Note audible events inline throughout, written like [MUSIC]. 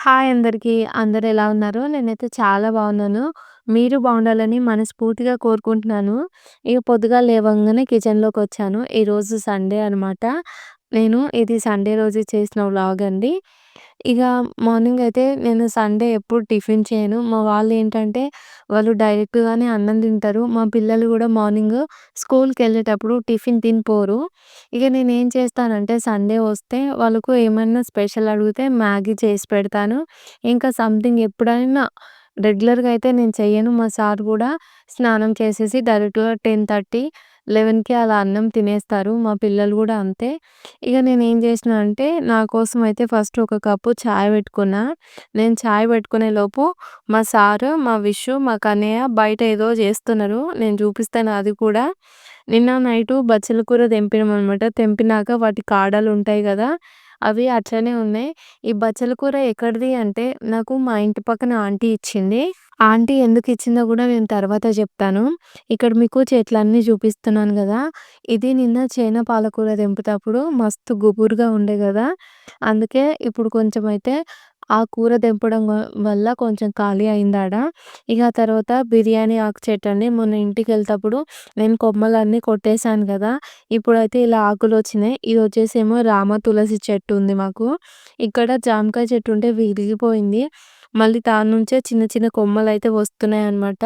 Hi అందరికీ. అందరు ఎలా ఉన్నారు? నేనైతే చాలా బాగున్నాను. మీరు బాగుండాలని మనస్ఫూర్తిగా కోరుకుంటున్నాను. ఇక పొద్దుగాల లేవంగానే కిచెన్‌లోకొచ్చాను. ఈరోజు సండే అనమాట. నేను ఇది సండే రోజు చేసిన వ్లాగ్ అండి. ఇక మార్నింగ్ అయితే నేను సండే ఎప్పుడు టిఫిన్ చేయను. మా వాళ్ళు ఏంటంటే వాళ్ళు డైరెక్ట్‌గానే అన్నం తింటారు. మా పిల్లలు కూడా మార్నింగ్ స్కూల్‌కెళ్ళేటప్పుడు టిఫిన్ తినిపోరు. ఇక నేనేం చేస్తానంటే సండే వస్తే వాళ్ళకు ఏమన్నా స్పెషల్ అడిగితే మ్యాగీ చేసి పెడతాను. ఇంకా సంథింగ్ ఎప్పుడైనా రెగ్యులర్‌గా అయితే నేను చేయను మా సార్ కూడా స్నానం చేసేసి డైరెక్ట్‌గా 10:30, 11కి అలా అన్నం తినేస్తారు. మా పిల్లలు కూడా అంతే. ఇక నేను ఏం చేసినా అంటే నా కోసం అయితే ఫస్ట్ ఒక కప్పు చాయ్ పెట్టుకున్నా. నేను చాయ్ పెట్టుకునే లోపు మా సారు, మా విషు, మా కన్నయ్య బయట ఏదో చేస్తున్నారు. నేను చూపిస్తాను అది కూడా. నిన్న నైటు బచ్చల కూర తెంపినామనమాట. తెంపినాక వాటి కాడలు ఉంటాయి కదా! అవి అట్లనే ఉన్నాయి. ఈ బచ్చల కూర ఎక్కడిది అంటే నాకు మా ఇంటి పక్కన ఆంటీ ఇచ్చింది. ఆంటీ ఎందుకు ఇచ్చిందో కూడా నేను తర్వాత చెప్తాను. ఇక్కడ మీకు చెట్లన్నీ చూపిస్తున్నాను కదా! ఇది నిన్న చేన పాలకూర తెంపుతప్పుడు మస్తు గుబురుగా ఉండే కదా! అందుకే ఇప్పుడు కొంచెం అయితే ఆ కూర తెంపడం వల్ల కొంచెం ఖాళీ అయిందాడ. ఇక ఆ తర్వాత బిర్యానీ ఆకు చెట్టండి. మొన్న ఇంటికి వెళ్ళేటప్పుడు నేను కొమ్మలన్నీ కొట్టేసాను కదా! ఇప్పుడైతే ఇలా ఆకులు వచ్చినాయి ఇది వచ్చేసేమో రామ తులసి చెట్టు ఉంది మాకు. ఇక్కడ జామకాయ చెట్టు ఉంటే విరిగిపోయింది. మళ్ళీ దాని నుంచే చిన్న చిన్న కొమ్మలైతే వస్తున్నాయన్నమాట.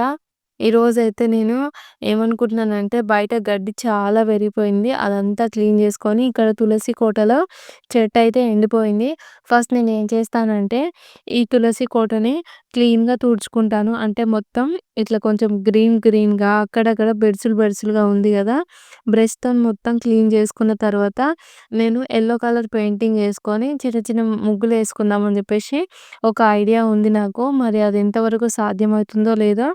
ఈరోజైతే నేను ఏమనుకుంటున్నానంటే బయట గడ్డి చాలా పెరిగిపోయింది. అదంతా క్లీన్ చేసుకొని ఇక్కడ తులసి కోటలో చెట్టు అయితే ఎండిపోయింది. ఫస్ట్ నేను ఏం చేస్తానంటే ఈ తులసి కోటని క్లీన్‌గా తుడుచుకుంటాను. అంటే మొత్తం ఇట్లా కొంచెం గ్రీన్ గ్రీన్‌గా అక్కడక్కడ బెడ్సులు బెడ్సులుగా ఉంది కదా! బ్రష్తో మొత్తం క్లీన్ చేసుకున్న తర్వాత నేను ఎల్లో కలర్ పెయింటింగ్ వేసుకొని చిన్న చిన్న ముగ్గులు అని చెప్పేసి ఒక ఐడియా ఉంది నాకు. మరి అది ఎంతవరకు సాధ్యమవుతుందో లేదో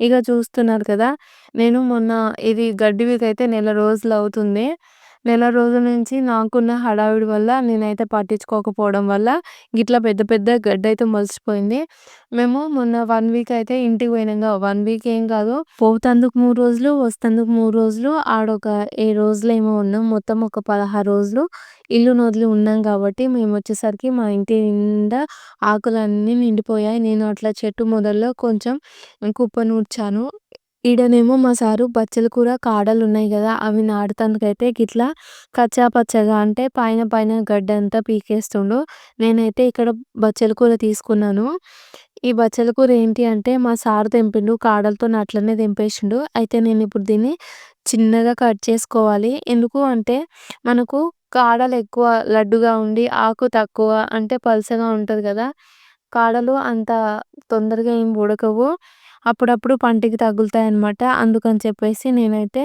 ఇక చూస్తున్నారు కదా! నేను మొన్న ఇది గడ్డి అయితే నెల రోజులు అవుతుంది. నెల రోజుల నుంచి నాకున్న హడావిడి వల్ల నేనైతే పట్టించుకోకపోవడం వల్ల గిట్లా పెద్ద పెద్ద గడ్డ అయితే మొలిచిపోయింది. మేము మొన్న వన్ వీక్ అయితే ఇంటికి పోయినంగా 1 వీక్ ఏం కాదు. పోతందుకు మూడు రోజులు, వస్తందుకు మూడు రోజులు, ఆడొక 7 రోజులేమో ఉన్నాం. మొత్తం ఒక 16 రోజులు ఇల్లు వదిలి ఉన్నాం కాబట్టి మేము వచ్చేసరికి మా ఇంటి నిండా ఆకులన్నీ నిండిపోయాయి. నేను అట్లా చెట్టు మొదల్లో కొంచెం కుప్పనూర్చాను ఈడనేమో మా సారు బచ్చల కూర కాడలు ఉన్నాయి కదా! అవి నాటుతందుకైతే గిట్లా కచ్చా పచ్చగా అంటే పైన పైన గడ్డ అంతా పీకేస్తుండు. నేనైతే ఇక్కడ బచ్చల కూర తీసుకున్నాను. ఈ బచ్చల కూర ఏంటి అంటే మా సారు తెంపిండు. కాడలతోని అట్లనే తెంపేసిండు. అయితే నేను ఇప్పుడు దీన్ని చిన్నగా కట్ చేసుకోవాలి. ఎందుకు అంటే మనకు కాడలు ఎక్కువ లడ్డుగా ఉండి, ఆకు తక్కువ అంటే పల్చగా ఉంటుంది కదా! కాడలు అంత తొందరగా ఏం ఉడకవు. అప్పుడప్పుడు పంటికి తగులుతాయన్నమాట. అందుకని చెప్పేసి నేనైతే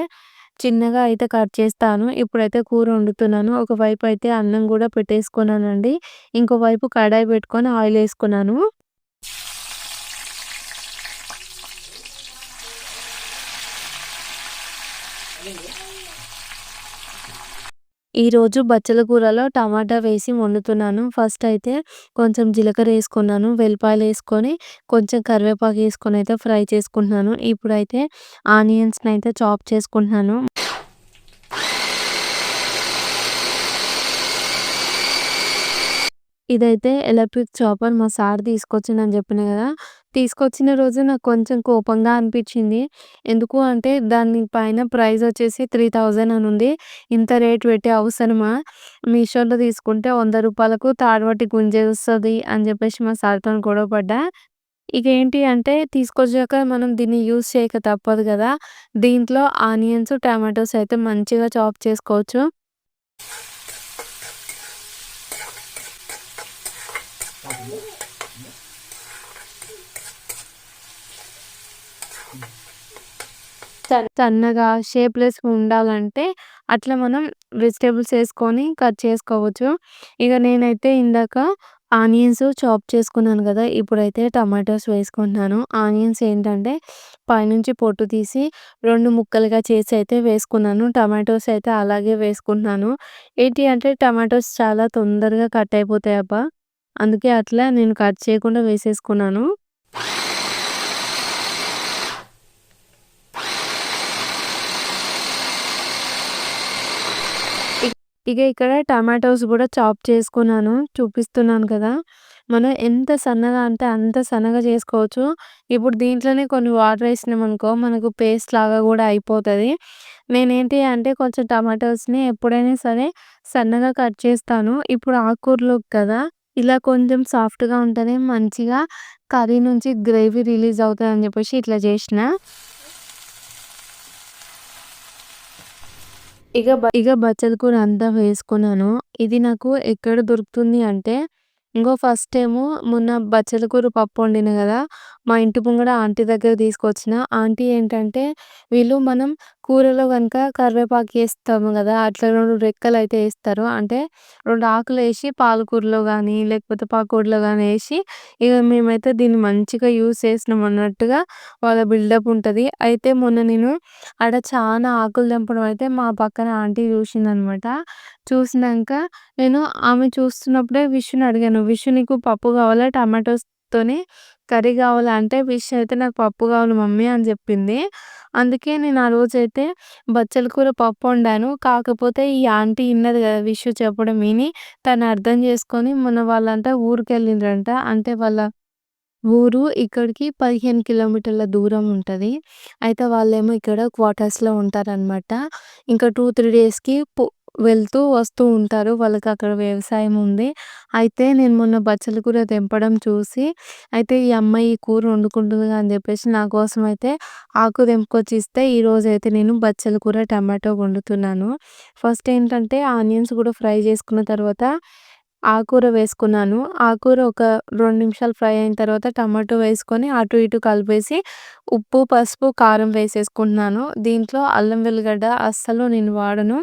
చిన్నగా అయితే కట్ చేస్తాను. ఇప్పుడైతే కూర వండుతున్నాను. ఒకవైపు అయితే అన్నం కూడా పెట్టేసుకున్నానండి. ఇంకో వైపు కడాయి పెట్టుకొని ఆయిల్ వేసుకున్నాను ఈరోజు బచ్చల కూరలో టమాటా వేసి వండుతున్నాను. ఫస్ట్ అయితే కొంచెం జీలకర్ర వేసుకున్నాను వెల్లిపాయలు వేసుకొని కొంచెం కరివేపాకు వేసుకొని అయితే ఫ్రై చేసుకుంటున్నాను. ఇప్పుడైతే ఆనియన్స్‌ని అయితే చాప్ చేసుకుంటున్నాను. ఇదైతే ఎలక్ట్రిక్ చాపర్ మా సార్ తీసుకొచ్చిండని చెప్పిన కదా! తీసుకొచ్చిన రోజు నాకు కొంచెం కోపంగా అనిపించింది. ఎందుకు అంటే దాని పైన ప్రైస్ వచ్చేసి 3000 అని ఉంది. ఇంత రేట్ పెట్టే అవసరమా? మీషోలో తీసుకుంటే రూ. 100కు తాడుపట్టి గుంజేస్తుంది అని చెప్పేసి మా సార్తో గొడవ పడ్డా. ఇక ఏంటి అంటే తీసుకొచ్చాక మనం దీన్ని యూజ్ చేయక తప్పదు కదా! దీంట్లో ఆనియన్స్, టమాటోస్ అయితే మంచిగా చాప్ చేసుకోవచ్చు. సన్నగా షేప్‌లెస్‌గా ఉండాలంటే అట్లా మనం వెజిటేబుల్స్ వేసుకొని కట్ చేసుకోవచ్చు. ఇక నేనైతే ఇందాక ఆనియన్స్ చాప్ చేసుకున్నాను కదా! ఇప్పుడైతే టమాటోస్ వేసుకుంటున్నాను. ఆనియన్స్ ఏంటంటే పైనుంచి పొట్టు తీసి రెండు ముక్కలుగా చేసి అయితే వేసుకున్నాను. టమాటోస్ అయితే అలాగే వేసుకుంటున్నాను. ఏంటి అంటే టమాటోస్ చాలా తొందరగా కట్ అయిపోతాయి అబ్బా! అందుకే అట్లా నేను కట్ చేయకుండా వేసేసుకున్నాను. ఇక ఇక్కడ టమాటోస్ కూడా చాప్ చేసుకున్నాను. చూపిస్తున్నాను కదా! మనం ఎంత సన్నగా అంటే అంత సన్నగా చేసుకోవచ్చు. ఇప్పుడు దీంట్లోనే కొన్ని వాటర్ ఏసినామనుకో మనకు పేస్ట్ లాగా కూడా అయిపోతుంది నేనేంటి అంటే కొంచెం టమాటోస్‌ని ఎప్పుడైనా సరే సన్నగా కట్ చేస్తాను. ఇప్పుడు ఆకుకూరలోకి కదా! ఇలా కొంచెం సాఫ్ట్‌గా ఉంటేనే మంచిగా కర్రీ నుంచి గ్రేవీ రిలీజ్ అవుతుంది అని చెప్పేసి ఇట్లా చేసిన ఇక ఇక బచ్చల కూర అంతా వేసుకున్నాను. ఇది నాకు ఎక్కడ దొరుకుతుంది అంటే, ఇంకో ఫస్ట్ టైము మొన్న బచ్చల కూర పప్పు వండిన కదా మా ఇంటి ముంగడ ఆంటీ దగ్గర తీసుకొచ్చిన. ఆంటీ ఏంటంటే, వీళ్ళు మనం కూరలో గనుక కరివేపాకు వేస్తాము కదా అట్లా రెండు రెక్కలు అయితే వేస్తారు అంటే రెండు ఆకులు వేసి పాలకూరలో కానీ లేకపోతే పకోడీలో కానీ వేసి ఇక మేమైతే దీన్ని మంచిగా యూస్ చేసినాం అన్నట్టుగా వాళ్ళ బిల్డప్ ఉంటుంది అయితే మొన్న నేను ఆడ చాలా ఆకులు తెంపడం అయితే మా పక్కన ఆంటీ చూసిందనమాట. చూసినాక నేను ఆమె చూస్తున్నప్పుడే విషుని అడిగాను. "విషు నీకు పప్పు కావాలా? తోనే కర్రీ కావాలా?" అంటే విష్ అయితే "నాకు పప్పు కావాలి మమ్మీ" అని చెప్పింది. అందుకే నేను ఆ రోజైతే బచ్చల కూర పప్పు వండాను. కాకపోతే ఈ ఆంటీ విన్నది కదా! విష్ చెప్పడం విని తను అర్థం చేసుకొని మొన్న వాళ్ళంట ఊరికెళ్ళిండ్రంట. అంటే వాళ్ళ ఊరు ఇక్కడికి 15 కిలోమీటర్ల దూరం ఉంటది. అయితే వాళ్ళేమో ఇక్కడ క్వార్టర్స్‌లో ఉంటారనమాట. ఇంకా 2, 3 డేస్‌కి పో వెళ్తూ వస్తూ ఉంటారు. వాళ్ళకి అక్కడ వ్యవసాయం ఉంది. అయితే నేను మొన్న బచ్చల కూర తెంపడం చూసి, అయితే ఈ అమ్మాయి ఈ కూర వండుకుంటుంది అని చెప్పేసి నా కోసం అయితే ఆకు తెంపుకొచ్చి ఇస్తే, ఈరోజైతే నేను బచ్చల కూర టమాటో వండుతున్నాను. ఫస్ట్ ఏంటంటే ఆనియన్స్ కూడా ఫ్రై చేసుకున్న తర్వాత ఆకుకూర వేసుకున్నాను. ఆకుకూర ఒక రెండు నిమిషాలు ఫ్రై అయిన తర్వాత టమాటో వేసుకొని అటు ఇటు కలిపేసి ఉప్పు, పసుపు, కారం వేసేసుకుంటున్నాను. దీంట్లో అల్లం వెల్లిగడ్డ అస్సలు నేను వాడను.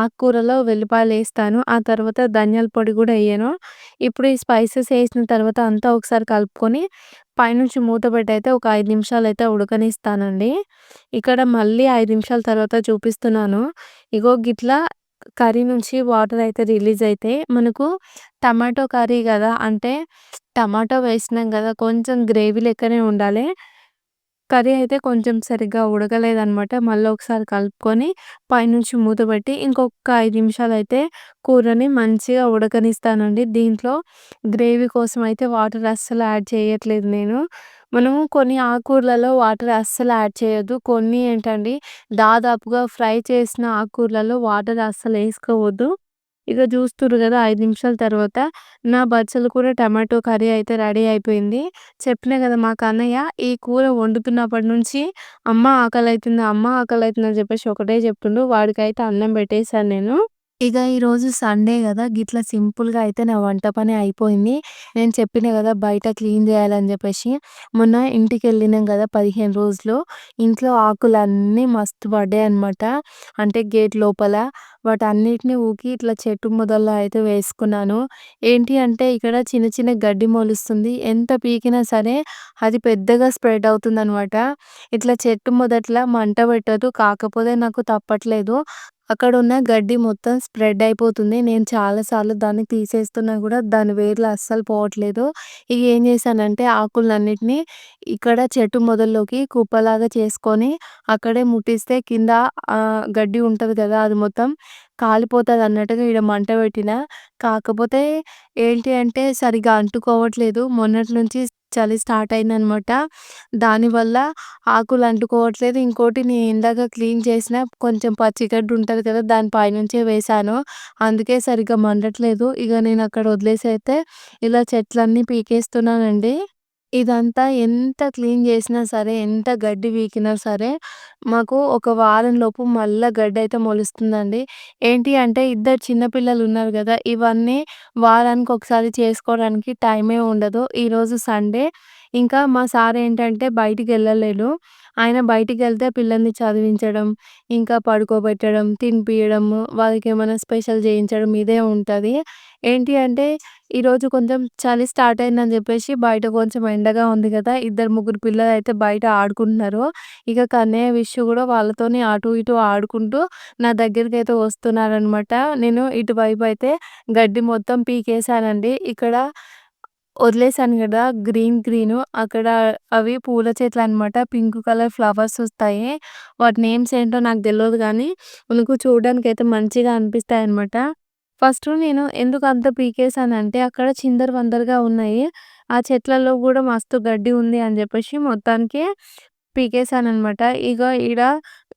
ఆకుకూరలో వెల్లిపాయలేస్తాను. ఆ తర్వాత ధనియాల పొడి కూడా వేయను ఇప్పుడు ఈ స్పైసెస్ వేసిన తర్వాత అంతా ఒకసారి కలుపుకొని పైనుంచి మూత పెట్టయితే ఒక ఐదు నిమిషాలు అయితే ఉడకనిస్తానండి. ఇక్కడ మళ్ళీ ఐదు నిమిషాల తర్వాత చూపిస్తున్నాను. ఇగో గిట్లా కర్రీ నుంచి వాటర్ అయితే రిలీజ్ అయితే మనకు టమాటో కర్రీ కదా అంటే టమాటో వేసినాం కదా కొంచెం గ్రేవీ లెక్కనే ఉండాలి. కర్రీ అయితే కొంచెం సరిగ్గా ఉడకలేదనమాట. మళ్ళీ ఒకసారి కలుపుకొని పైనుంచి మూత పెట్టి ఇంకొక 5 నిమిషాలయితే కూరని మంచిగా ఉడకనిస్తానండి. దీంట్లో గ్రేవీ కోసం అయితే వాటర్ అస్సలు యాడ్ చేయట్లేదు నేను. మనము కొన్ని ఆకుకూరలలో వాటర్ అస్సలు యాడ్ చేయొద్దు. కొన్ని ఏంటండి దాదాపుగా ఫ్రై చేసిన ఆకుకూరలలో వాటర్ అస్సలు వేసుకోవద్దు ఇక చూస్తున్నారు కదా ఐదు నిమిషాల తర్వాత నా బచ్చలు కూర టమాటో కర్రీ అయితే రెడీ అయిపోయింది. చెప్పినా కదా మా కన్నయ్య ఈ కూర వండుతున్నప్పటి నుంచి అమ్మ ఆకలి అవుతుంది అమ్మ ఆకలైతుంది అని చెప్పేసి ఒకటే చెప్తుండు. వాడికైతే అన్నం పెట్టేసాను నేను. ఇక ఈరోజు సండే కదా గిట్లా సింపుల్‌గా అయితే నా వంట పని అయిపోయింది. నేను చెప్పిన కదా బయట క్లీన్ చేయాలని చెప్పేసి మొన్న ఇంటికెళ్ళినాం కదా పదిహేను రోజులు. ఇంట్లో ఆకులన్నీ మస్తు పడ్డాయి అనమాట అంటే గేట్ లోపల. వాటన్నిటిని ఊకి ఇట్లా చెట్టు మొదల్లో అయితే వేసుకున్నాను. ఏంటి అంటే ఇక్కడ చిన్న చిన్న గడ్డి మొలుస్తుంది. ఎంత పీకినా సరే అది పెద్దగా స్ప్రెడ్ అవుతుంది అనమాట ఇట్లా చెట్టు మొదట్లో మంట పెట్టదు కాకపోతే నాకు తప్పట్లేదు. అక్కడున్న గడ్డి మొత్తం స్ప్రెడ్ అయిపోతుంది. నేను చాలాసార్లు దాన్ని తీసేస్తున్నా కూడా దాని వేర్లు అస్సలు పోవట్లేదు. ఇక ఏం చేశానంటే ఆకులన్నిటిని ఇక్కడ చెట్టు మొదల్లోకి కుప్పలాగా చేసుకొని అక్కడే ముట్టిస్తే కింద గడ్డి ఉంటుంది కదా అది మొత్తం కాలిపోతుంది అన్నట్టుగా ఈడ మంట పెట్టిన. కాకపోతే ఏంటి అంటే సరిగ్గా అంటుకోవట్లేదు. మొన్నటి నుంచి చలి స్టార్ట్ అయిందనమాట. దానివల్ల ఆకులు అంటుకోవట్లేదు. ఇంకోటి నేను ఇందాక క్లీన్ చేసిన కొంచెం పచ్చిగడ్డి ఉంటుంది కదా! దాని పైనుంచే వేశాను. అందుకే సరిగ్గా మండట్లేదు. ఇక నేను అక్కడ వదిలేసి అయితే ఇలా చెట్లన్నీ పీకేస్తున్నానండి. ఇదంతా ఎంత క్లీన్ చేసినా సరే, ఎంత గడ్డి పీకినా సరే, మాకు ఒక వారం లోపు మళ్ళా గడ్డయితే మొలుస్తుందండి. ఏంటి అంటే ఇద్దరు చిన్న పిల్లలున్నారు గదా! ఇవన్నీ వారానికి ఒకసారి చేసుకోవడానికి టైమే ఉండదు. ఈరోజు సండే. ఇంకా మా సార్ ఏంటంటే బయటికెళ్ళలేడు. ఆయన బయటికి వెళ్తే పిల్లల్ని చదివించడం, ఇంకా పడుకోబెట్టడం, తినిపియడం, వాళ్ళకేమైనా స్పెషల్ చేయించడం ఇదే ఉంటది. ఏంటి అంటే ఈరోజు కొంచెం చలి స్టార్ట్ అయిందని చెప్పేసి బయట కొంచెం ఎండగా ఉంది కదా ఇద్దరు ముగ్గురు పిల్లలైతే బయట ఆడుకుంటున్నారు. ఇక కన్నయ్య, విషయం కూడా వాళ్ళతోని అటు ఇటు ఆడుకుంటూ నా దగ్గరికైతే వస్తున్నారనమాట. నేను ఇటువైపు అయితే గడ్డి మొత్తం పీకేసానండి. ఇక్కడ వదిలేసాను కదా గ్రీన్ గ్రీన్ అక్కడ అవి పూల చెట్లనమాట. పింక్ కలర్ ఫ్లవర్స్ వస్తాయి. వాటి నేమ్స్ ఏంటో నాకు తెలియదు కానీ మనకు చూడడానికైతే మంచిగా అనిపిస్తాయి అనమాట ఫస్ట్ నేను ఎందుకు అంత పీకేసానంటే అక్కడ చిందరవందరగా ఉన్నాయి. ఆ చెట్లలో కూడా మస్తు గడ్డి ఉంది అని చెప్పేసి మొత్తానికి పీకేసాను అనమాట ఇక ఈడ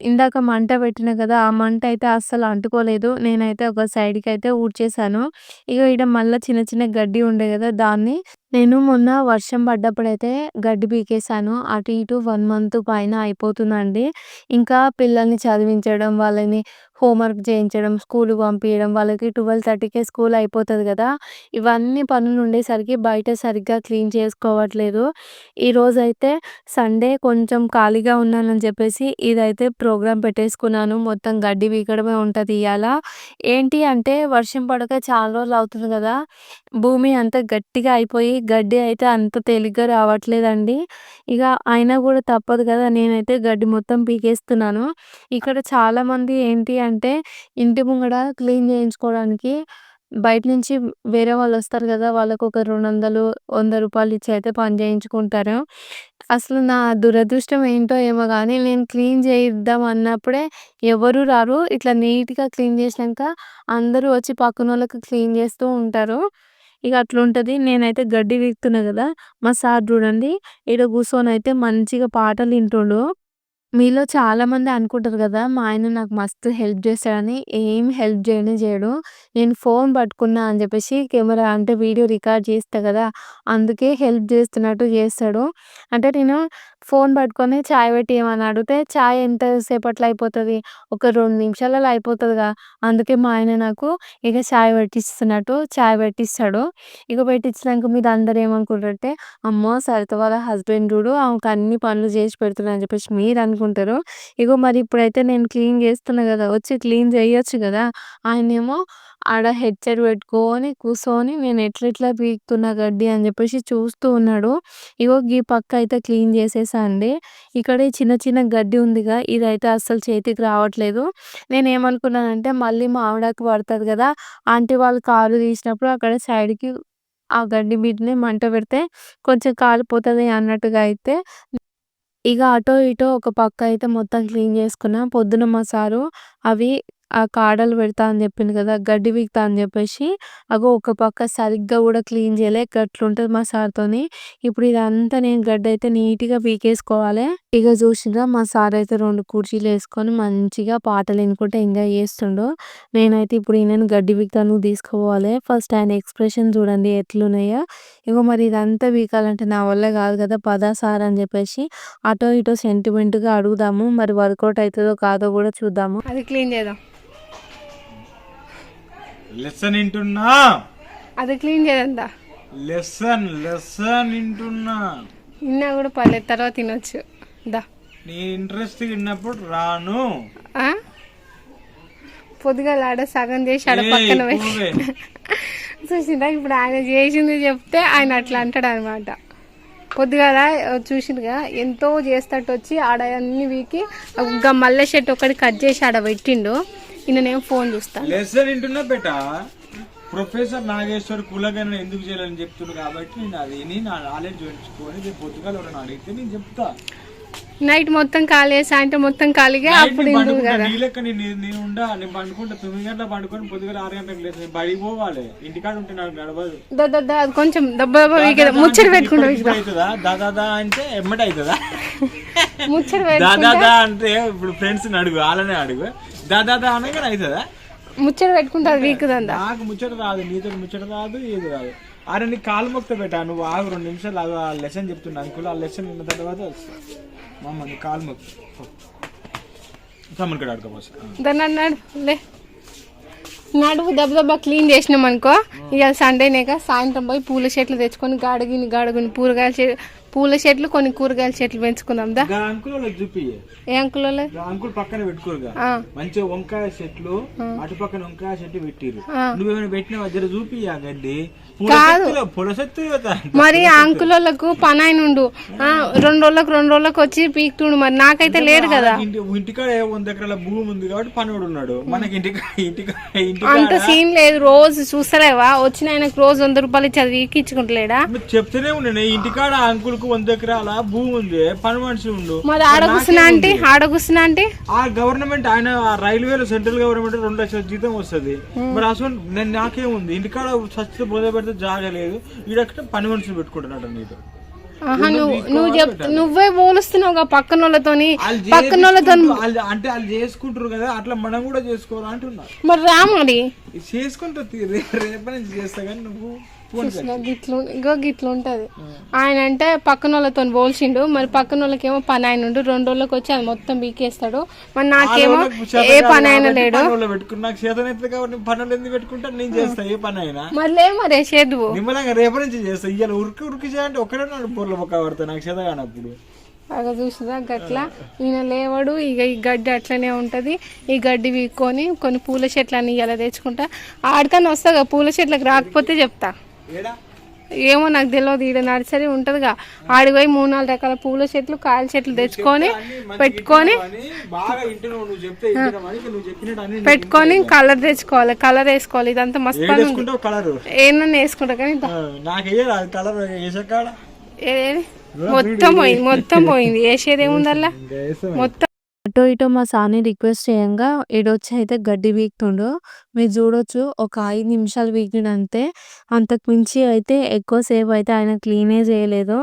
ఇందాక మంట పెట్టిన కదా ఆ మంట అయితే అస్సలు అంటుకోలేదు. నేనైతే ఒక సైడ్కి అయితే ఊడ్చేసాను. ఇక ఈడ మళ్ళీ చిన్న చిన్న గడ్డి ఉండే కదా దాన్ని నేను మొన్న వర్షం పడ్డప్పుడైతే గడ్డి పీకేసాను. అటు ఇటు వన్ మంత్ పైన అయిపోతుందండి. ఇంకా పిల్లల్ని చదివించడం, వాళ్ళని హోంవర్క్ చేయించడం, స్కూల్కి పంపించడం వాళ్ళకి 12:30కే స్కూల్ అయిపోతుంది కదా ఇవన్నీ పనులు ఉండేసరికి బయట సరిగ్గా క్లీన్ చేసుకోవట్లేదు. ఈరోజైతే సండే కొంచెం ఖాళీగా ఉన్నానని చెప్పేసి ఇదైతే ప్రోగ్రామ్ పెట్టేసుకున్నాను. మొత్తం గడ్డి పీకడమే ఉంటుంది ఇవాళ ఏంటి అంటే వర్షం పడక చాలా రోజులు అవుతుంది కదా భూమి అంత గట్టిగా అయిపోయి గడ్డి అయితే అంత తేలిగ్గా రావట్లేదండి. ఇక అయినా కూడా తప్పదు కదా నేనైతే గడ్డి మొత్తం పీకేస్తున్నాను. ఇక్కడ చాలామంది ఏంటి అంటే ఇంటి ముంగడ క్లీన్ చేయించుకోవడానికి బయట నుంచి వేరే వాళ్ళు వస్తారు కదా వాళ్ళకు ఒక రెండు వందలు వంద రూపాయలు ఇచ్చి అయితే పని చేయించుకుంటారు. అసలు నా దురదృష్టం ఏంటో ఏమో కానీ నేను క్లీన్ చేయిద్దాం అన్నప్పుడే ఎవరు రారు. ఇట్లా నీట్‌గా క్లీన్ చేసినాక అందరూ వచ్చి పక్కన వాళ్ళకి క్లీన్ చేస్తూ ఉంటారు. ఇక అట్లుంటుంది నేనైతే గడ్డి పీకుతున్నా కదా మా సార్ చూడండి ఈడ కూసోనైతే మంచిగా పాటలు వింటుండు మీలో చాలామంది అనుకుంటారు కదా మా ఆయన నాకు మస్తు హెల్ప్ చేస్తాడని. ఏం హెల్ప్ జేయనే చేయడు. నేను ఫోన్ పట్టుకున్నా అని చెప్పేసి కెమెరా అంటే వీడియో రికార్డ్ చేస్తా కదా అందుకే హెల్ప్ చేస్తున్నట్టు చేస్తాడు. అంటే నేను ఫోన్ పట్టుకొని చాయ్ పెట్టియమని అడిగితే చాయ్ ఎంత సేపట్లో ఒక రెండు నిమిషాలలో అయిపోతుందిగా అందుకే మా ఆయన నాకు ఇక చాయ్ పెట్టిస్తున్నట్టు చాయ్ పెట్టిస్తాడు. ఇగ మీరు మీరందరూ ఏమనుకుంటారంటే అమ్మో! సరిత వాళ్ళ హస్బెండ్ చూడు ఆమెకు అన్ని పనులు చేసి పెడుతున్నాడు అని చెప్పేసి మీరు అనుకుంటారు ఇగో మరి ఇప్పుడైతే నేను క్లీన్ చేస్తున్నా కదా వచ్చి క్లీన్ చేయొచ్చు కదా ఆయనేమో ఆడ హెడ్‌సెట్ పెట్టుకొని కూర్చొని నేను ఎట్లెట్లా పీకుతున్నా గడ్డి అని చెప్పేసి చూస్తూ ఉన్నాడు. ఇగో గీ పక్క అయితే క్లీన్ చేసేసా అండి. ఇక్కడ చిన్న చిన్న గడ్డి ఉందిగా ఇదైతే అస్సలు చేతికి రావట్లేదు. నేను ఏమనుకున్నానంటే మళ్ళీ మా ఆవిడకి కదా ఆంటీ వాళ్ళు కారు తీసినప్పుడు అక్కడ సైడ్‌కి ఆ గడ్డి మీదనే మంట పెడితే కొంచెం కాలిపోతుంది అన్నట్టుగా అయితే ఇక అటో ఇటో ఒక పక్క అయితే మొత్తం క్లీన్ చేసుకున్నా. పొద్దున మా సారు అవి ఆ కాడలు పెడతా అని చెప్పిండు కదా గడ్డి పీకుతా అని చెప్పేసి అగో ఒక పక్క సరిగ్గా కూడా క్లీన్ చేయలే. గట్లుంటుంది మా సార్‌తోని. ఇప్పుడు ఇదంతా నేను గడ్డి అయితే నీట్‌గా పీకేసుకోవాలి ఇక చూసిండ్రా మా సార్ అయితే రెండు కుర్చీలు వేసుకొని మంచిగా పాటలు ఇనుకుంటా ఎంజాయ్ చేస్తుండు. నేనైతే ఇప్పుడు ఈయనను గడ్డి పీకుతాను నువ్వు తీసుకుపోవాలే. ఫస్ట్ ఆయన ఎక్స్‌ప్రెషన్ చూడండి ఎట్లున్నాయో. ఇగో మరి ఇదంతా పీకాలంటే నా వల్ల కాదు కదా పదా సార్ అని చెప్పేసి అటో ఇటో సెంటిమెంట్‌గా అడుగుదాము. మరి వర్కౌట్ అవుతుందో కాదో కూడా చూద్దాము. అది క్లీన్ చేద్దాం లెసన్ వింటున్నా? అది క్లీన్ చేద్దా లెసన్ లెసన్ వింటున్నా. ఇన్నా కూడా పర్లేదు తర్వాత తినొచ్చు. దా. నీ ఇంట్రెస్ట్ విన్నప్పుడు రాను. ఆ? పొద్దుగాల ఆడ సగం చేసి ఆడ ఏయ్, పక్కన పోవే. చూసిందా ఇప్పుడు ఆయన చేసింది చెప్తే ఆయన అట్లా అంటాడు అనమాట పొద్దుగాల చూసిందిగా ఎంతో చేస్తట్టు వచ్చి ఆడ అన్ని వీకి ఒక మల్లె షర్ట్ ఒకటి కట్ చేసి ఆడ పెట్టిండు. నేను ఫోన్ చూస్తాను లెసన్ వింటున్నా బెట? ప్రొఫెసర్ నాగేశ్వర్ కులగన ఎందుకు చేయాలని చెప్తున్నా కాబట్టి నేను అది విని నా నాలెడ్జ్ పెంచుకొని రేపు పొద్దుగాల ఎవరైనా అడిగితే నేను చెప్తా. నైట్ మొత్తం ఖాళీ సాయంత్రం మొత్తం ఖాళీగా అప్పుడు నేను ఇందు పండుకుంటా, కదా. నీ లెక్క నేను నేను ఉండా నేను పండుకుంటా తొమ్మిది గంటల పండుకొని పొద్దుగాల ఆరు గంటలకు లేచి నేను బడికి పోవాలి. ఇంటికాడ ఉంటే నాకు నడవదు. ద- ద- ద- అది కొంచెం దెబ్బ దెబ్బ [LAUGHS] ముచ్చట పెట్టుకుంటా అవుతుందా? దాదా అంటే ఎమ్మటి అవుతుందా ముచ్చట దాదా అంటే ఇప్పుడు ఫ్రెండ్స్ అడుగు వాళ్ళనే అడుగు. దాదా అనగానే అవుతుందా ముచ్చట పెట్టుకుంటా వీకుదందా నాకు ముచ్చట రాదు నీతో ముచ్చట రాదు ఏది రాదు. అరే నీ కాలు మొక్త పెట్టా నువ్వు ఆగు రెండు నిమిషాలు ఆ లెసన్ చెప్తున్నా అంకుల్. ఆ లెసన్ విన్న తర్వాత. మమ్మ నీ కాలు మొక్త. తమ్ముని కూడా ఆడుకోవచ్చు లే. నడువు దెబ్బ దెబ్బ క్లీన్ చేసినాం అనుకో ఇక సండేనేక సాయంత్రం పోయి పూల చెట్లు తెచ్చుకొని గాడగిని గాడగుని కూరగాయల చెట్లు పూల చెట్లు కొన్ని కూరగాయల చెట్లు పెంచుకుందాం దా. అంకుల్ చూపి ఏ అంకులో అంకుల్ పక్కన పెట్టుకోరుగా. ఆ. మంచిగా వంకాయ చెట్లు అటు పక్కన వంకాయ చెట్టు పెట్టిరు. నువ్వేమైనా పెట్టినావా? జర చూపి ఆ గడ్డి. కాదు. మరి ఆ అంకులోళ్ళకు పని ఆయన ఉండు ఆ, రెండు రోజులకు రెండు రోజులకు వచ్చి పీకుతుండు మరి. నాకైతే లేడు కదా. ఇంటి ఇంటికాడ వంద ఎకరాల భూమి ఉంది కాబట్టి ఉన్నాడు. మనకి అంత సీన్ లేదు. రోజు చూస్తలేవా? వచ్చిన ఆయనకు రోజు వంద రూపాయలు ఇచ్చి అది వీకిచ్చుకుంటలేడా నువ్వు చెప్తూనే ఉన్నాను ఇంటికాడ అంకుల్కు వంద ఎకరాల భూమి ఉంది. పని మనిషి ఉండు. మరి ఆడ కూర్చున్నా అంటే ఆడ కూర్చున్నా అంటే ఆ గవర్నమెంట్ ఆయన రైల్వేలో సెంట్రల్ గవర్నమెంట్ రెండు లక్షల జీతం వస్తుంది. మరి అసలు నాకేముంది ఇంటికాడ స్వచ్ఛత బోధ పెడితే జాగలేదు ఈడక్కడ పని మనుషులు పెట్టుకుంటున్నాడు నీతో. నువ్వు నువ్వు చెప్ నువ్వే పోలుస్తున్నావు పక్కన వాళ్ళతోని వాళ్ళు పక్కన వాళ్ళతో అంటే వాళ్ళు చేసుకుంటారు కదా అట్లా మనం కూడా చేసుకోవాలి అంటున్నా. మరి రా మరి. చేసుకుంటా రేపటి నుంచి చేస్తా కానీ నువ్వు చూసినా గిట్లు ఉంటది. ఆయన అంటే పక్కన వాళ్ళతో పోల్చిండు. మరి పక్కన వాళ్ళకేమో పని ఆయన ఉండు. రెండు రోజులకు వచ్చి అది మొత్తం బీకేస్తాడు మరి నాకేమో ఏ పని అయినా లేడు. అయినా. మరి నిమ్మలంగా రేపటి నుంచి చేస్తా. ఇవాళ ఉరికి ఉరికి చేయాలంటే ఒకటే నాడు బొర్ల పక్క పడతా నాకు చేత కానప్పుడు. బాగా చూసినా గట్ల. ఈయన లేవడు. ఇక ఈ గడ్డి అట్లనే ఉంటది. ఈ గడ్డి వీక్కొని కొన్ని పూల చెట్లు అన్ని ఇలా తెచ్చుకుంటా. ఆడికన్నా వస్తా పూల చెట్లకు రాకపోతే చెప్తా. ఏమో నాకు తెలియదు ఈడ నర్సరీ ఉంటదిగా. ఆడికి పోయి మూడు నాలుగు రకాల పూల చెట్లు కాయల చెట్లు తెచ్చుకొని పెట్టుకొని పెట్టుకొని కలర్ తెచ్చుకోవాలి కలర్ వేసుకోవాలి ఇదంతా మస్తు కలర్? ఏమన్నా వేసుకుంటా కానీ మొత్తం పోయింది మొత్తం పోయింది. వేసేది ఏముందల్లా? మొత్తం అటో ఇటో మా సార్ని రిక్వెస్ట్ చేయంగా ఈడొచ్చి అయితే గడ్డి వీక్తుండు. మీరు చూడొచ్చు ఒక ఐదు నిమిషాలు వీకిండు అంతే అంతకు మించి అయితే ఎక్కువసేపు అయితే ఆయన క్లీనే చేయలేదు.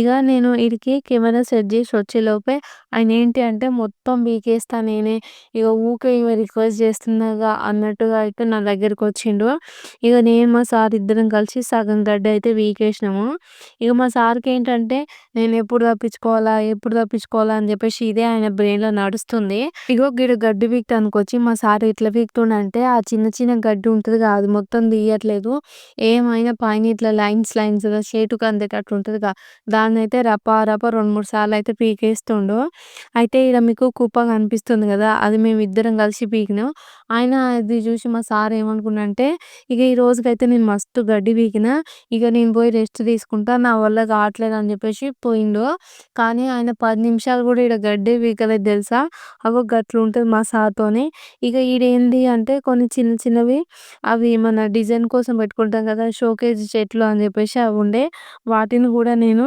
ఇక నేను వీడికి కెమెరా సెట్ చేసి వచ్చేలోపే ఆయన ఏంటి అంటే మొత్తం వీకేస్తా నేనే ఇక ఊకే ఇక రిక్వెస్ట్ చేస్తున్నాగా అన్నట్టుగా అయితే నా దగ్గరికి వచ్చిండు. ఇక నేను మా సార్ ఇద్దరం కలిసి సగం గడ్డి అయితే వీకేసినాము. ఇక మా సార్కి ఏంటంటే నేను ఎప్పుడు తప్పించుకోవాలా ఎప్పుడు తప్పించుకోవాలా అని చెప్పేసి ఇదే ఆయన బ్రెయిన్లో నడుస్తుంది. ఇగో గిడు గడ్డి వీక్తానికి వచ్చి మా సార్ ఎట్లా వీక్తుండంటే ఆ చిన్న చిన్న గడ్డి ఉంటది కదా అది మొత్తం తీయట్లేదు. ఏమైనా పైన ఇట్లా లైన్స్ లైన్స్ షేటుకు అందేటట్టు ఉంటది కదా దాన్ని అయితే రప రప రెండు మూడు సార్లు అయితే పీకేస్తుండు. అయితే ఇక్కడ మీకు కుప్ప కనిపిస్తుంది కదా అది మేము ఇద్దరం కలిసి పీకినాం. ఆయన అది చూసి మా సార్ ఏమనుకున్నంటే ఇక ఈ రోజుకైతే నేను మస్తు గడ్డి పీకిన ఇక నేను పోయి రెస్ట్ తీసుకుంటా నా వల్ల కావట్లేదు అని చెప్పేసి పోయిండు. కానీ ఆయన పది నిమిషాలు కూడా ఇక్కడ గడ్డి పీకలేదు తెలుసా? అగో గట్లు ఉంటుంది మా సార్తోనే. ఇక ఈడేంది అంటే కొన్ని చిన్న చిన్నవి అవి మన డిజైన్ కోసం పెట్టుకుంటాం కదా షోకేజ్ చెట్లు అని చెప్పేసి అవి ఉండే. వాటిని కూడా నేను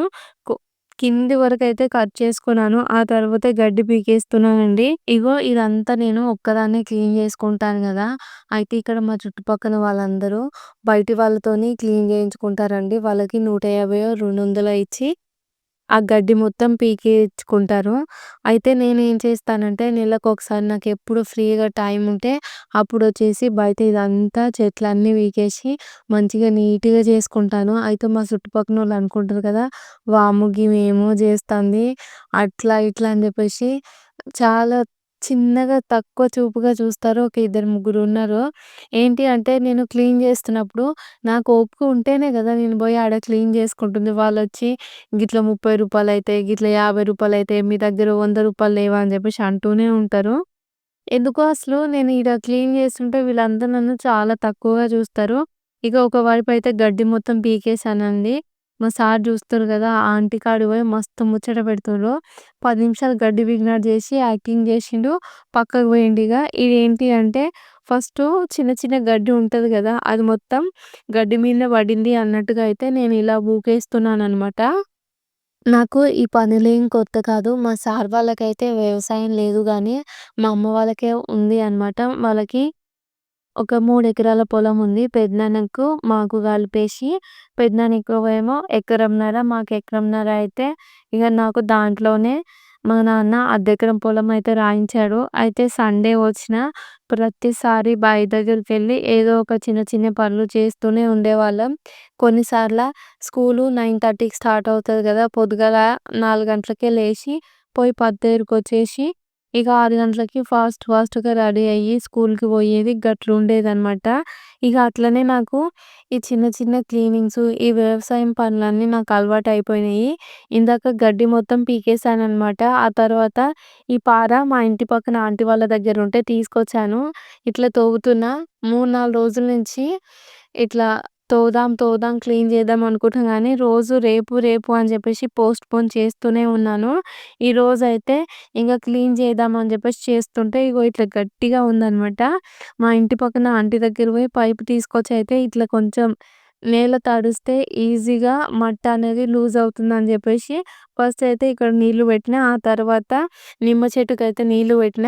కింది వరకు అయితే కట్ చేసుకున్నాను. ఆ తర్వాత గడ్డి పీకేస్తున్నానండి. ఇగో ఇదంతా నేను ఒక్కదాన్నే క్లీన్ చేసుకుంటాను కదా. అయితే ఇక్కడ మా చుట్టుపక్కల వాళ్ళందరూ బయటి వాళ్ళతోని క్లీన్ చేయించుకుంటారండి. వాళ్ళకి నూట యాభై రెండు వందలు ఇచ్చి ఆ గడ్డి మొత్తం పీకిచ్చుకుంటారు అయితే నేను ఏం చేస్తానంటే నెలకు ఒకసారి నాకు ఎప్పుడు ఫ్రీగా టైం ఉంటే అప్పుడు వచ్చేసి బయట ఇదంతా చెట్లన్నీ పీకేసి మంచిగా నీట్గా చేసుకుంటాను. అయితే మా చుట్టుపక్కల వాళ్ళు అనుకుంటారు కదా వాము ఏమో చేస్తుంది అట్లా ఇట్లా అని చెప్పేసి చాలా చిన్నగా తక్కువ చూపుగా చూస్తారు ఒక ఇద్దరు ముగ్గురు ఉన్నారు ఏంటి అంటే నేను క్లీన్ చేస్తున్నప్పుడు నాకు ఓపిక ఉంటేనే కదా నేను పోయి ఆడ క్లీన్ చేసుకుంటుంది. వాళ్ళు వచ్చి గిట్ల ముప్పై రూపాయలు అయితే గిట్ల యాభై రూపాయలు అయితే మీ దగ్గర వంద రూపాయలు లేవా? అని చెప్పేసి అంటూనే ఉంటారు. ఎందుకో అసలు నేను ఈడ క్లీన్ చేస్తుంటే వీళ్ళందరూ నన్ను చాలా తక్కువగా చూస్తారు. ఇక ఒక వైపు అయితే గడ్డి మొత్తం పీకేసానండి మా సార్ చూస్తారు కదా ఆ ఆంటీ కాడికి పోయి మస్తు ముచ్చట పెడుతుండ్రు పది నిమిషాలు గడ్డి పీకినట్టు చేసి యాక్టింగ్ చేసిండు పక్కకు పోయిండు ఇక ఇదేంటి అంటే ఫస్ట్ చిన్న చిన్న గడ్డి ఉంటుంది కదా అది మొత్తం గడ్డి మీద పడింది అన్నట్టుగా అయితే నేను ఇలా ఊకేస్తున్నాను అనమాట నాకు ఈ పనులేం కొత్త కాదు. మా సార్ వాళ్ళకైతే వ్యవసాయం లేదు కానీ మా అమ్మ వాళ్ళకే ఉంది అన్నమాట. వాళ్ళకి ఒక మూడు ఎకరాల పొలం ఉంది. పెదనాన్నకు, మాకు కలిపేసి పెదనాన్నకేమో ఎకరంన్నర, మాకు ఎకరంన్నర అయితే ఇక నాకు దాంట్లోనే మా నాన్న అర్ధెకరం పొలం అయితే రాయించాడు. అయితే సండే వచ్చిన ప్రతిసారి బావి దగ్గరికెళ్ళి ఏదో ఒక చిన్న చిన్న పనులు చేస్తూనే ఉండేవాళ్ళం. కొన్నిసార్ల స్కూలు 9:30కి స్టార్ట్ అవుతుంది కదా పొద్దుగాల నాలుగు గంటలకే లేచి పోయి పత్తేరుకొచ్చేసి ఇక ఆరు గంటలకి ఫాస్ట్ ఫాస్ట్‌గా రెడీ అయ్యి స్కూల్కి పోయేది గట్లు ఉండేది అనమాట ఇక అట్లనే నాకు ఈ చిన్న చిన్న క్లీనింగ్స్, ఈ వ్యవసాయం పనులన్నీ నాకు అలవాటు అయిపోయినాయి ఇందాక గడ్డి మొత్తం పీకేసాననమాట. ఆ తర్వాత ఈ పార మా ఇంటి పక్కన ఆంటీ వాళ్ళ దగ్గర ఉంటే తీసుకొచ్చాను. ఇట్లా తవ్వుతున్నా 3, 4 రోజుల నుంచి ఇట్లా తోదాం, తోదాం, క్లీన్ చేద్దాం అనుకుంటున్నా కానీ రోజు రేపు, రేపు అని చెప్పేసి పోస్ట్‌పోన్ చేస్తూనే ఉన్నాను. ఈరోజైతే ఇంకా క్లీన్ చేద్దాం అని చెప్పేసి చేస్తుంటే ఇగో ఇట్లా గట్టిగా ఉందనమాట. మా ఇంటి పక్కన ఆంటీ దగ్గర పోయి పైపు తీసుకొచ్చి అయితే ఇట్లా కొంచెం నేల తడిస్తే ఈజీగా మట్ట అనేది లూజ్ అవుతుందని చెప్పేసి ఫస్ట్ అయితే ఇక్కడ నీళ్ళు పెట్టిన ఆ తర్వాత నిమ్మ చెట్టుకైతే నీళ్ళు పెట్టిన.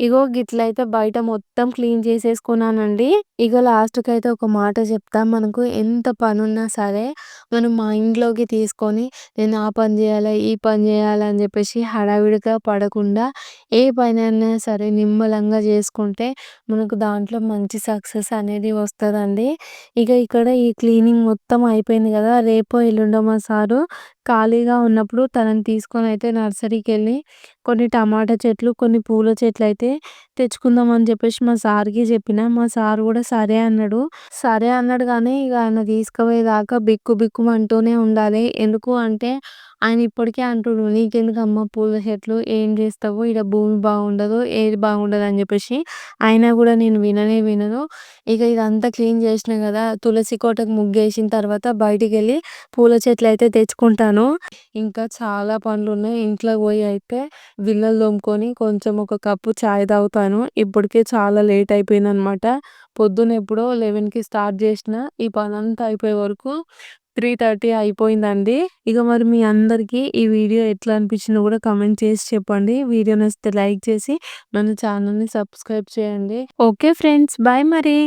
ఇగో గిట్లయితే బయట మొత్తం క్లీన్ చేసేసుకున్నానండి. ఇక లాస్ట్కి అయితే ఒక మాట చెప్తా. మనకు ఎంత పని ఉన్నా సరే మనం మా ఇంట్లోకి తీసుకొని నేను ఆ పని చేయాలి ఈ పని చేయాలి అని చెప్పేసి హడావిడిగా పడకుండా ఏ పని అయినా సరే నిమ్మలంగా చేసుకుంటే మనకు దాంట్లో మంచి సక్సెస్ అనేది వస్తుందండి. ఇక ఇక్కడ ఈ క్లీనింగ్ మొత్తం అయిపోయింది కదా రేపో ఎల్లుండో మా సారు ఖాళీగా ఉన్నప్పుడు తనని తీసుకొని అయితే నర్సరీకి వెళ్ళి కొన్ని టమాటా చెట్లు కొన్ని పూల చెట్లు అయితే తెచ్చుకుందాం అని చెప్పేసి మా సార్కి చెప్పిన. మా సార్ కూడా సరే అన్నాడు. సరే అన్నాడు కానీ ఇక ఆయన తీసుకుపోయేదాకా బిక్కు బిక్కు అంటూనే ఉండాలి. ఎందుకు అంటే ఆయన ఇప్పటికే అంటుండు నీకెందుకు అమ్మ పూల చెట్లు? ఏం చేస్తావు? ఇక్కడ భూమి బాగుండదు ఏది బాగుండదు అని చెప్పేసి అయినా కూడా నేను విననే వినను. ఇక ఇదంతా క్లీన్ చేసిన కదా తులసి కోటకు ముగ్గేసిన తర్వాత బయటికి వెళ్ళి పూల చెట్లు అయితే తెచ్చుకుంటాను. ఇంకా చాలా పనులు ఉన్నాయి ఇంట్లో పోయి అయితే గిన్నెలు తోముకొని కొంచెం ఒక కప్పు చాయ్ తాగుతాను. ఇప్పటికే చాలా లేట్ అయిపోయింది అనమాట పొద్దున ఎప్పుడో లెవెన్కి స్టార్ట్ చేసిన ఈ పని అంతా అయిపోయే వరకు త్రీ థర్టీ అయిపోయిందండి. ఇక మరి మీ అందరికీ ఈ వీడియో ఎట్లా అనిపించిందో కూడా కమెంట్ చేసి చెప్పండి. వీడియో నచ్చితే లైక్ చేసి మన ఛానల్ని సబ్స్క్రైబ్ చేయండి. ఓకే ఫ్రెండ్స్ బాయ్ మరి.